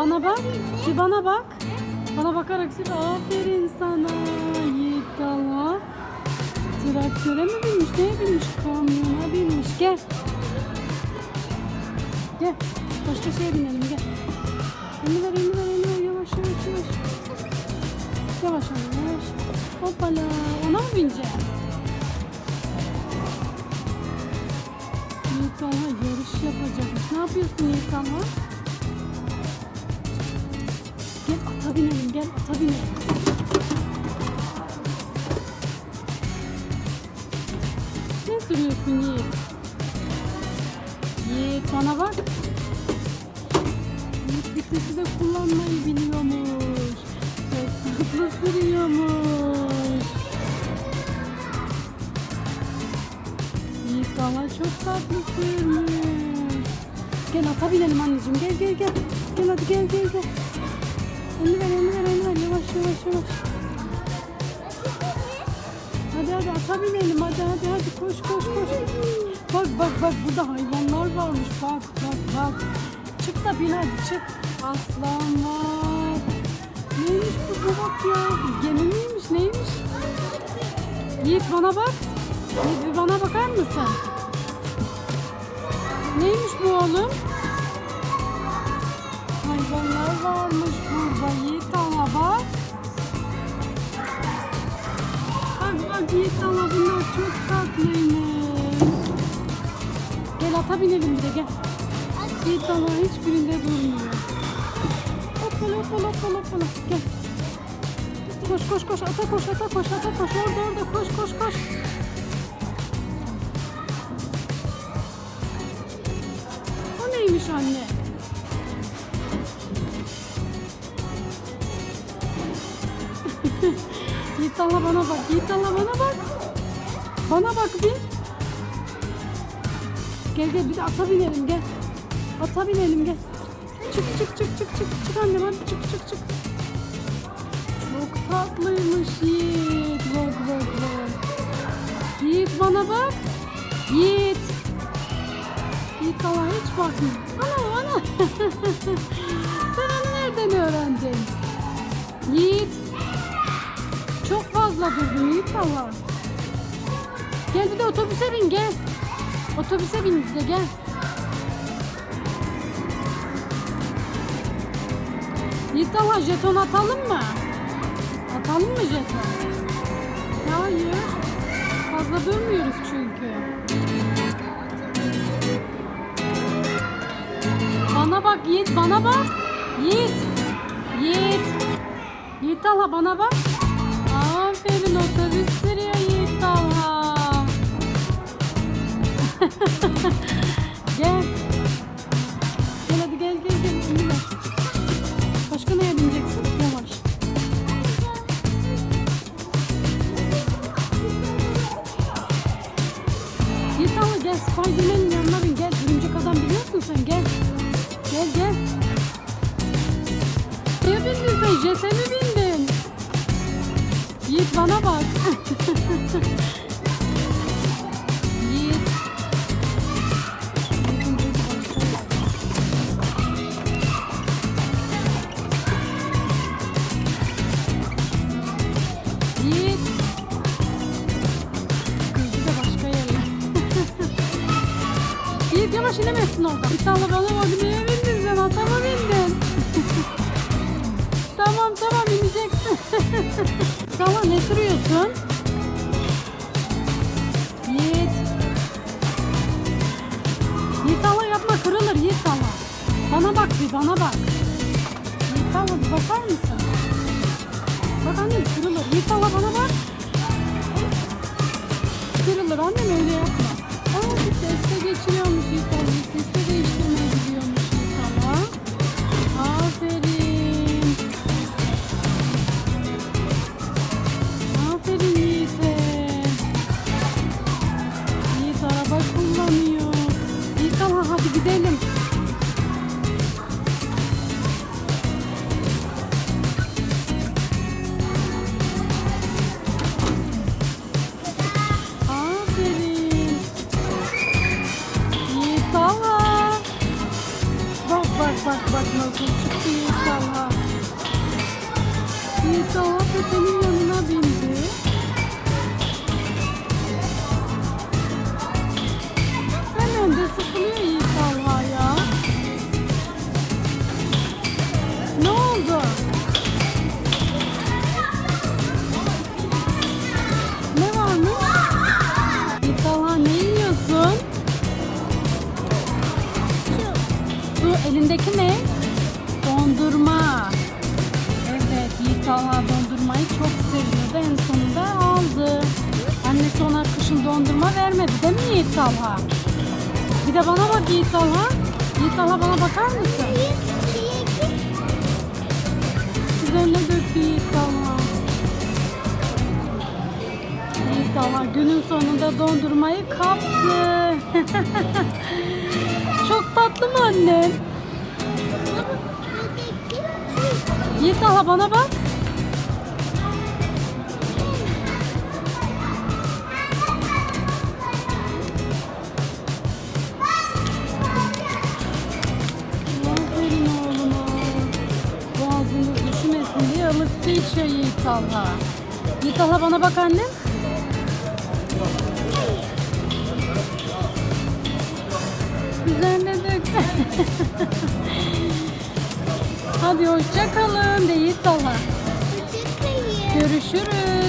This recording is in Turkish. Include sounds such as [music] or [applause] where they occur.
Bana bak. Bir bana bak. Bana bakarak söyle. Aferin sana. Yiğit Talha. Traktöre mi binmiş? Neye binmiş? Kamyona binmiş. Gel. Gel. Başka şeye binelim gel. Elini ver, elini ver, elini ver. Yavaş, yavaş, yavaş. Yavaş yavaş. Hoppala. Ona mı bineceksin? Yiğit Talha yarış yapacakmış. Ne yapıyorsun Yiğit Talha? Binelim. Ne sürüyorsun Yiğit? Yiğit bana bak. Yiğit bisikleti de kullanmayı biliyormuş. Çok tatlı sürüyormuş. Yiğit valla çok tatlı sürmüş. Gel ata binelim anneciğim. Gel gel gel. Gel hadi gel gel gel. Elini ver elini ver elini. Yavaş yavaş yavaş. Hadi hadi ata hadi hadi hadi koş koş koş. Bak bak bak burada hayvanlar varmış bak bak bak. Çık da bin hadi çık. Aslan var. Neymiş bu bu bak ya. Gemi miymiş neymiş? Yiğit bana bak. Yiğit bir bana bakar mısın? Neymiş bu oğlum? Çok tatlıymış. Gel ata binelim bir de gel. Yiğit ama hiçbirinde durmuyor. Hoppala hoppala hoppala hoppala. Gel. Koş koş koş ata koş ata koş ata koş orada orada koş koş koş. O neymiş anne? [laughs] Yiğit bana bak. Yiğit bana bak. Bana bak bir. Gel gel bir de ata binelim gel. Ata binelim gel. Çık çık çık çık çık çık annem hadi çık çık çık. Çok tatlıymış Yiğit. Bak bak bak. Yiğit bana bak. Yiğit. Yiğit Allah hiç bakmıyor. Ana ana. [laughs] Sen onu nereden öğrendin? Yiğit. Çok fazla durdun Yiğit Allah. Gel bir de otobüse bin gel. Otobüse bin de gel. Yiğit Allah jeton atalım mı? Atalım mı jeton? Hayır. Fazla durmuyoruz çünkü. Bana bak Yiğit bana bak. Yiğit. Yiğit. Yiğit Talha bana bak. Jet'e mi bindin? Yiğit bana bak. [laughs] Yiğit. Yiğit. Gözü de başka yerler. [laughs] Yiğit yavaş inemezsin orada. Bir tane bana bak neye bindin sen? Ata mı bindin? Tamam tamam ineceksin. [laughs] tamam ne sürüyorsun? Yiğit. Yiğit Allah yapma kırılır Yiğit Allah. Bana bak bir bana bak. Yiğit Allah bir bakar mısın? Bak annem kırılır. Yiğit Allah bana bak. Kırılır annem öyle Bak bak bak nasıl çıktı inşallah. İnşallah tepenin yanına bindi. Elindeki ne? Dondurma. Evet Yiğit Talha dondurmayı çok seviyordu. En sonunda aldı. Annesi ona kışın dondurma vermedi değil mi Yiğit Talha? Bir de bana bak Yiğit Talha. Yiğit Talha bana bakar mısın? Üzerine döktü Yiğit Talha. Yiğit Talha günün sonunda dondurmayı kaptı. [laughs] Çok tatlı mı annem? Yiğit Talha bana bak. Aferin oğluma. Boğazınız düşmesin diye ılık su içiyor Yiğit Talha. Yiğit Talha bana bak annem. Üzerine dök. [laughs] Hadi hoşça kalın de Yiğit Talha. Görüşürüz.